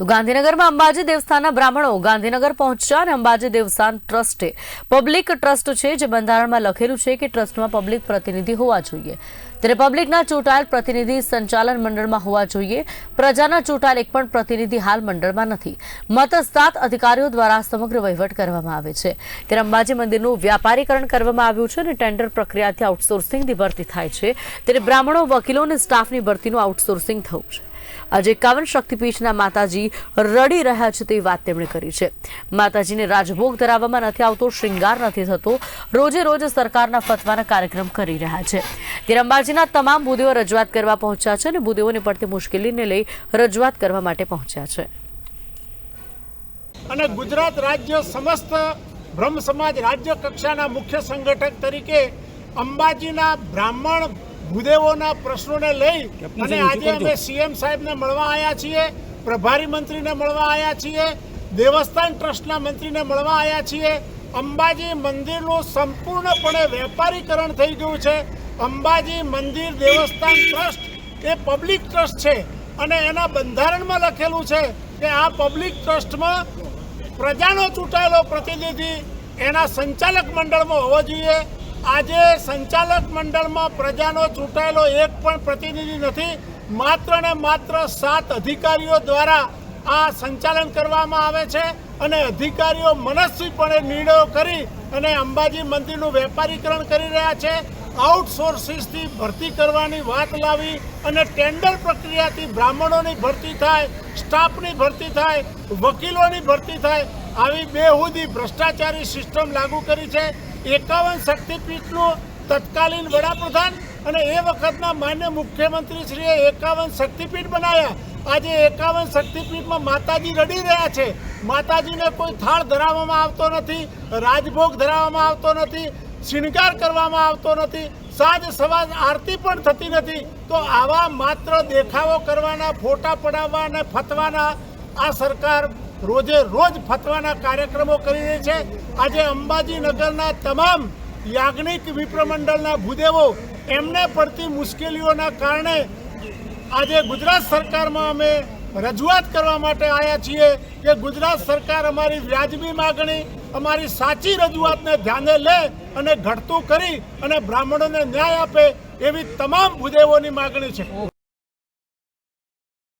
તો ગાંધીનગરમાં અંબાજી દેવસ્થાનના બ્રાહ્મણો ગાંધીનગર પહોંચ્યા અને અંબાજી દેવસ્થાન ટ્રસ્ટે પબ્લિક ટ્રસ્ટ છે જે બંધારણમાં લખેલું છે કે ટ્રસ્ટમાં પબ્લિક પ્રતિનિધિ હોવા જોઈએ. ત્યારે પબ્લિકના ચૂંટાયેલ પ્રતિનિધિ સંચાલન મંડળમાં હોવા જોઈએ. પ્રજાના ચૂંટાયેલ એક પણ પ્રતિનિધિ હાલ મંડળમાં નથી. મતસ્તાત અધિકારીઓ દ્વારા સમગ્ર વહીવટ કરવામાં આવે છે. ત્યારે અંબાજી મંદિરનું વ્યાપારીકરણ કરવામાં આવ્યું છે અને ટેન્ડર પ્રક્રિયાથી આઉટસોર્સિંગની ભરતી થાય છે. ત્યારે બ્રાહ્મણો, વકીલો અને સ્ટાફની ભરતીનું આઉટસોર્સિંગ થયું છે. આજે એકાવન શક્તિપીઠના માતાજી રડી રહ્યા છે તેવી વાત તેમણે કરી છે. માતાજીને રાજભોગ ધરાવવામાં નથી આવતો શ્રૃંગાર નથી થતો. રોજે રોજ સરકારના ફતવાના કાર્યક્રમ કરી રહ્યા છે. ત્યારે અંબાજીના તમામ ભૂદેવો રજૂઆત કરવા પહોંચ્યા છે અને ભૂદેવોને પડતી મુશ્કેલીને લઈ રજૂઆત કરવા માટે પહોંચ્યા છે. અને ગુજરાત રાજ્ય સમસ્ત બ્રહ્મ સમાજ રાજ્ય કક્ષાના મુખ્ય સંગઠક તરીકે અંબાજીના બ્રાહ્મણ ભૂદેવોના પ્રશ્નોને લઈ અને આજે અમે સીએમ સાહેબને મળવા આવ્યા છીએ પ્રભારી મંત્રીને મળવા આવ્યા છીએ દેવસ્થાન ટ્રસ્ટના મંત્રીને મળવા આવ્યા છીએ. અંબાજી મંદિરનું સંપૂર્ણપણે વેપારીકરણ થઈ ગયું છે. અંબાજી મંદિર દેવસ્થાન ટ્રસ્ટ એ પબ્લિક ટ્રસ્ટ છે અને એના બંધારણમાં લખેલું છે કે આ પબ્લિક ટ્રસ્ટમાં પ્રજાનો ચૂંટાયેલો પ્રતિનિધિ એના સંચાલક મંડળમાં હોવો જોઈએ. આજે સંચાલક મંડળમાં પ્રજાનો ચૂંટાયેલો એક પણ પ્રતિનિધિ નથી, માત્ર ને માત્ર સાત અધિકારીઓ દ્વારા આ સંચાલન કરવામાં આવે છે અને અધિકારીઓ મનસ્વીપણે નિર્ણયો કરી અને અંબાજી મંદિરનું વેપારીકરણ કરી રહ્યા છે. આઉટસોર્સિસથી ભરતી કરવાની વાત લાવી અને ટેન્ડર પ્રક્રિયાથી બ્રાહ્મણોની ભરતી થાય, સ્ટાફની ભરતી થાય, વકીલોની ભરતી થાય, આવી બેહુદી ભ્રષ્ટાચારી સિસ્ટમ લાગુ કરી છે. એકાવન શક્તિપીઠનું તત્કાલીન વડાપ્રધાન અને એ વખતના માન્ય મુખ્યમંત્રીશ્રીએ એકાવન શક્તિપીઠ બનાવ્યા. આજે એકાવન શક્તિપીઠમાં માતાજી રડી રહ્યા છે. માતાજીને કોઈ થાળ ધરાવવામાં આવતો નથી, રાજભોગ ધરાવવામાં આવતો નથી, શિણગાર કરવામાં આવતો નથી, સાંજ સવાર આરતી પણ થતી નથી. તો આવા માત્ર દેખાવો કરવાના, ફોટા પડાવવા અને ફતવાના આ સરકાર રોજે રોજ ફતવાના કાર્યક્રમો કરી રહી છે. આજે અંબાજી નગરના તમામ યાજ્ઞિક વિપ્રમંડળના ભૂદેવો એમને પડતી મુશ્કેલીઓના કારણે આજે ગુજરાત સરકારમાં અમે રજૂઆત કરવા માટે આવ્યા છીએ કે ગુજરાત સરકાર અમારી વ્યાજબી માગણી, અમારી સાચી રજૂઆતને ધ્યાને લે અને ઘટતું કરી અને બ્રાહ્મણોને ન્યાય આપે એવી તમામ ભૂદેવોની માગણી છે.